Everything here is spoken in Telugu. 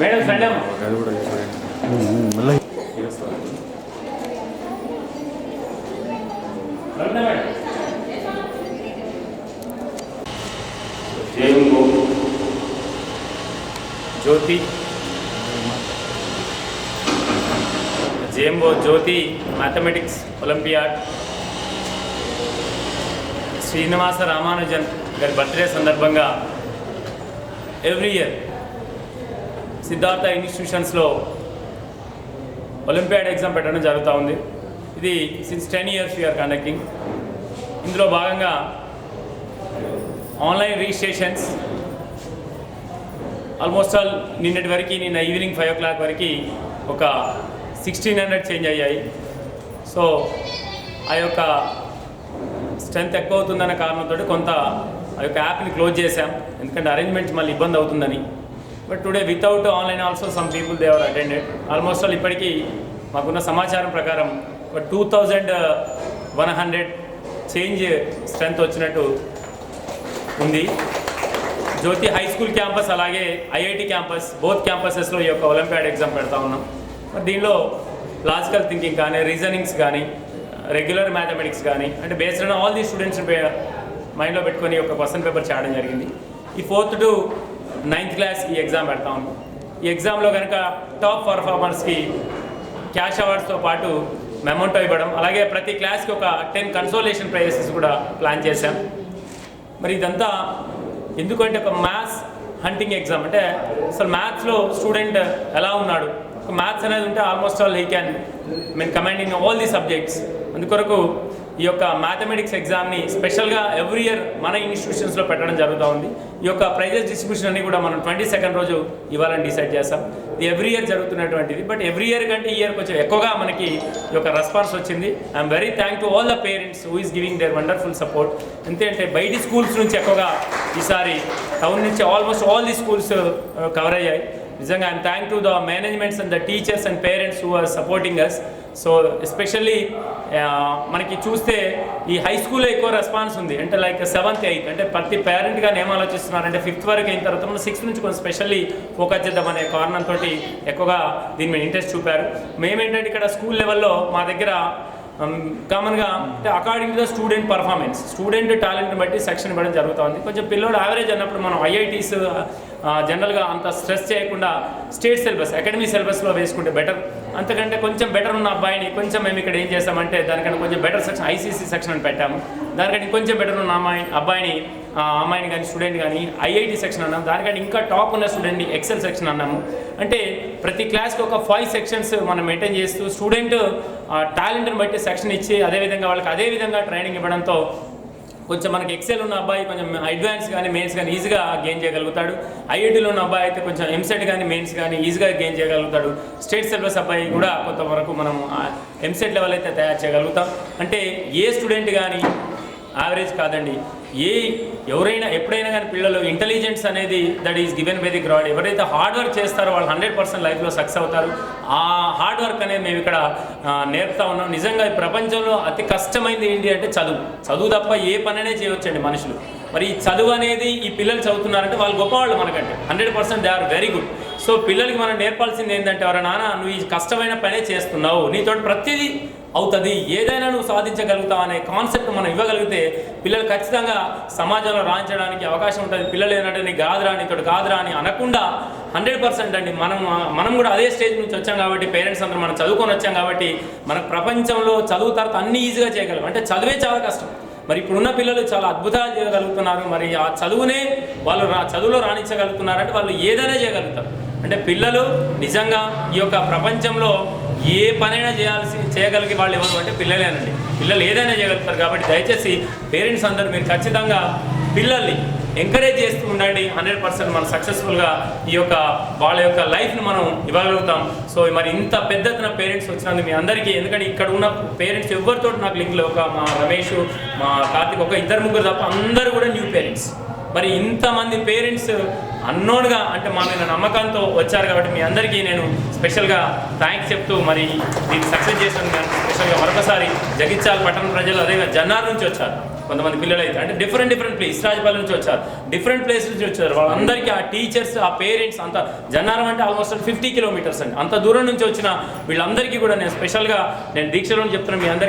మేడం ఫ్రెండ్ అమ్మ అది కూడా చేసాడు మళ్ళీ ఫ్రెండ్ మేడం జయంబో జ్యోతి జేంబో జ్యోతి మ్యాథమెటిక్స్ ఒలింపియాడ్ శ్రీనివాస రామానుజన్ గారి బర్త్డే సందర్భంగా ఎవ్రీ ఇయర్ సిద్ధార్థ ఇన్స్టిట్యూషన్స్లో ఒలింపియాడ్ ఎగ్జామ్ పెట్టడం జరుగుతూ ఉంది. ఇది since ten years we are conducting ఇందులో భాగంగా ఆన్లైన్ రిజిస్ట్రేషన్స్ ఆల్మోస్ట్ ఆల్ నిన్నటి వరకు నిన్న ఈవినింగ్ ఫైవ్ ఓ క్లాక్ వరకు ఒక సిక్స్టీన్ హండ్రెడ్ చేంజ్ అయ్యాయి. సో ఆ యొక్క స్ట్రెంత్ ఎక్కువ అవుతుందన్న కారణంతో కొంత ఆ యొక్క యాప్ని క్లోజ్ చేశాం. ఎందుకంటే అరేంజ్మెంట్స్ మళ్ళీ ఇబ్బంది అవుతుందని. But today without online also some people they are attended almost all ఇప్పటికీ మాకున్న సమాచారం ప్రకారం ఒక two thousand one hundred change strength వచ్చినట్టు ఉంది. జ్యోతి హై స్కూల్ క్యాంపస్ అలాగే ఐఐటి క్యాంపస్ బోత్ క్యాంపసెస్లో ఈ యొక్క ఒలింపియాడ్ ఎగ్జామ్ పెడతా ఉన్నాం. మరి దీనిలో లాజికల్ థింకింగ్ కానీ రీజనింగ్స్ కానీ రెగ్యులర్ మ్యాథమెటిక్స్ కానీ అంటే based on all the students మైండ్లో పెట్టుకొని ఒక క్వశ్చన్ పేపర్ చేయడం జరిగింది. ఈ ఫోర్త్ టు నైన్త్ క్లాస్ ఈ ఎగ్జామ్ పెడతా ఉన్నాం. ఈ ఎగ్జామ్లో కనుక టాప్ పర్ఫార్మర్స్కి క్యాష్ అవార్డ్స్తో పాటు మెమౌంటో ఇవ్వడం అలాగే ప్రతి క్లాస్కి ఒక టెన్ కన్సోలేషన్ ప్రైజెస్ కూడా ప్లాన్ చేశాం. మరి ఇదంతా ఎందుకంటే ఒక మ్యాథ్స్ హంటింగ్ ఎగ్జామ్ అంటే అసలు మ్యాథ్స్లో స్టూడెంట్ ఎలా ఉన్నాడు? మ్యాథ్స్ అనేది ఉంటే almost all he can mean command in all the subjects అందుకొరకు ఈ యొక్క మ్యాథమెటిక్స్ ఎగ్జామ్ని స్పెషల్గా ఎవ్రీ ఇయర్ మన ఇన్స్టిట్యూషన్స్లో పెట్టడం జరుగుతూ ఉంది. ఈ యొక్క ప్రైజెస్ డిస్ట్రిబ్యూషన్ అన్ని కూడా మనం ట్వంటీ సెకండ్ రోజు ఇవ్వాలని డిసైడ్ చేస్తాం ఇది ఎవ్రీ ఇయర్ జరుగుతున్నటువంటిది. బట్ ఎవ్రీ ఇయర్ కంటే ఈ ఇయర్ కొంచెం ఎక్కువగా మనకి ఈ యొక్క రెస్పాన్స్ వచ్చింది. I'm very thank to all the parents who is giving their wonderful support ఎందుకంటే బయటి స్కూల్స్ నుంచి ఎక్కువగా ఈసారి టౌన్ నుంచి almost all the schools cover అయ్యాయి. నిజంగా I'm thank to the managements and the teachers and parents who are supporting us so especially uh, మనకి చూస్తే ఈ హై స్కూల్లో ఎక్కువ రెస్పాన్స్ ఉంది. అంటే లైక్ సెవెంత్ ఎయిత్ అంటే ప్రతి పేరెంట్ కానీ ఏం ఆలోచిస్తున్నారంటే ఫిఫ్త్ వరకు అయిన తర్వాత మనం సిక్స్త్ నుంచి కొంచెం స్పెషల్లీ ఫోకస్ చేద్దామనే కారణంతో ఎక్కువగా దీని మీద ఇంట్రెస్ట్ చూపారు. మేమేంటంటే ఇక్కడ స్కూల్ లెవెల్లో మా దగ్గర um, కామన్గా అంటే according to the student performance student టాలెంట్ని బట్టి సెక్షన్ ఇవ్వడం జరుగుతుంది కొంచెం పిల్లోడు యావరేజ్ అన్నప్పుడు మనం ఐఐటీస్ జనరల్గా uh, అంత స్ట్రెస్ చేయకుండా స్టేట్ సిలబస్ అకాడమీ సిలబస్లో వేసుకుంటే బెటర్ అంతకంటే కొంచెం బెటర్ ఉన్న అబ్బాయిని కొంచెం మేము ఇక్కడ ఏం చేస్తామంటే దానికంటే కొంచెం బెటర్ సెక్షన్ ఐసీసీ సెక్షన్ అని పెట్టాము. దానికంటే కొంచెం బెటర్ ఉన్న అమ్మాయి అబ్బాయిని అమ్మాయిని కానీ స్టూడెంట్ కానీ ఐఐటి సెక్షన్ అన్నాము. దానికంటే ఇంకా టాప్ ఉన్న స్టూడెంట్ని ఎక్సెల్ సెక్షన్ అన్నాము. అంటే ప్రతి క్లాస్కి ఒక ఫైవ్ సెక్షన్స్ మనం మెయింటైన్ చేస్తూ స్టూడెంట్ టాలెంట్ని బట్టి సెక్షన్ ఇచ్చి అదేవిధంగా వాళ్ళకి అదే విధంగా ట్రైనింగ్ ఇవ్వడంతో కొంచెం మనకి ఎక్సెల్ ఉన్న అబ్బాయి కొంచెం అడ్వాన్స్ కానీ మెయిన్స్ కానీ ఈజీగా గెయిన్ చేయగలుగుతాడు. ఐఐటీలో ఉన్న అబ్బాయి అయితే కొంచెం ఎంసెట్ కానీ మెయిన్స్ కానీ ఈజీగా గెయిన్ చేయగలుగుతాడు. స్టేట్ సిలబస్ అబ్బాయి కూడా కొంతవరకు మనం ఎంసెట్ లెవెల్ అయితే తయారు చేయగలుగుతాం. అంటే ఏ స్టూడెంట్ కానీ యావరేజ్ కాదండి. ఏ ఎవరైనా ఎప్పుడైనా కానీ పిల్లలు ఇంటెలిజెన్స్ అనేది that is given by the God ఎవరైతే హార్డ్ వర్క్ చేస్తారో వాళ్ళు హండ్రెడ్ పర్సెంట్ లైఫ్లో సక్సెస్ అవుతారు. ఆ హార్డ్ వర్క్ అనేది మేము ఇక్కడ నేర్పుతా ఉన్నాం. నిజంగా ఈ ప్రపంచంలో అతి కష్టమైంది ఏంటి అంటే చదువు. చదువు తప్ప ఏ పననే చేయవచ్చండి మనుషులు. మరి ఈ చదువు అనేది ఈ పిల్లలు చదువుతున్నారంటే వాళ్ళు గొప్పవాళ్ళు మనకంటే. Hundred percent they are very good so పిల్లలకి మనం నేర్పాల్సింది ఏంటంటే ఎవరైనా నాన్న నువ్వు ఈ కష్టమైన పనే చేస్తున్నావు. నీతో ప్రతిదీ అవుతుంది. ఏదైనా నువ్వు సాధించగలుగుతావు అనే కాన్సెప్ట్ మనం ఇవ్వగలిగితే పిల్లలు ఖచ్చితంగా సమాజంలో రాణించడానికి అవకాశం ఉంటుంది. పిల్లలు ఏంటంటే నీకు కాదురా నీతో కాదురా అని అనకుండా హండ్రెడ్ పర్సెంట్ అండి. మనం మనం కూడా అదే స్టేజ్ నుంచి వచ్చాం కాబట్టి పేరెంట్స్ అందరూ మనం చదువుకొని వచ్చాం కాబట్టి మనకు ప్రపంచంలో చదువు తర్వాత అన్ని ఈజీగా చేయగలం. అంటే చదివే చాలా కష్టం. మరి ఇప్పుడున్న పిల్లలు చాలా అద్భుతాలు చేయగలుగుతున్నారు. మరి ఆ చదువునే వాళ్ళు రా చదువులో రాణించగలుగుతున్నారంటే వాళ్ళు ఏదైనా చేయగలుగుతారు. అంటే పిల్లలు నిజంగా ఈ యొక్క ప్రపంచంలో ఏ పనైనా చేయాల్సి చేయగలిగే వాళ్ళు ఎవరు అంటే పిల్లలేనండి. పిల్లలు ఏదైనా చేయగలుగుతారు కాబట్టి దయచేసి పేరెంట్స్ అందరూ మీరు ఖచ్చితంగా పిల్లల్ని ఎంకరేజ్ చేస్తూ ఉండండి. హండ్రెడ్ పర్సెంట్ మనం సక్సెస్ఫుల్గా ఈ యొక్క వాళ్ళ యొక్క లైఫ్ని మనం ఇవ్వగలుగుతాం. సో మరి ఇంత పెద్ద పేరెంట్స్ వచ్చినందుకు మీ అందరికీ ఎందుకంటే ఇక్కడ ఉన్న పేరెంట్స్ ఎవరితో నాకు లింక్లో ఒక మా రమేష్ మా కార్తిక్ ఒక ఇద్దరు ముగ్గురు తప్ప అందరూ కూడా న్యూ పేరెంట్స్. మరి ఇంతమంది పేరెంట్స్ అన్నోన్గా అంటే మా మీద నమ్మకంతో వచ్చారు కాబట్టి మీ అందరికీ నేను స్పెషల్గా థ్యాంక్స్ చెప్తూ మరి దీన్ని సక్సెస్ చేసిన స్పెషల్గా మరొకసారి జగిత్యాల పట్టణ ప్రజలు అదేవిధంగా జన్నార్ నుంచి వచ్చారు. కొంతమంది పిల్లలు అయితే అంటే డిఫరెంట్ డిఫరెంట్ ప్లేస్ ఇస్రాజపల్లి నుంచి వచ్చారు. డిఫరెంట్ ప్లేస్ నుంచి వచ్చారు. వాళ్ళందరికీ ఆ టీచర్స్ ఆ పేరెంట్స్ అంత జన్నారం అంటే ఆల్మోస్ట్ ఫిఫ్టీ కిలోమీటర్స్ అండి. అంత దూరం నుంచి వచ్చిన వీళ్ళందరికీ కూడా నేను స్పెషల్గా నేను దీక్షలో చెప్తున్నాను మీ అందరికీ.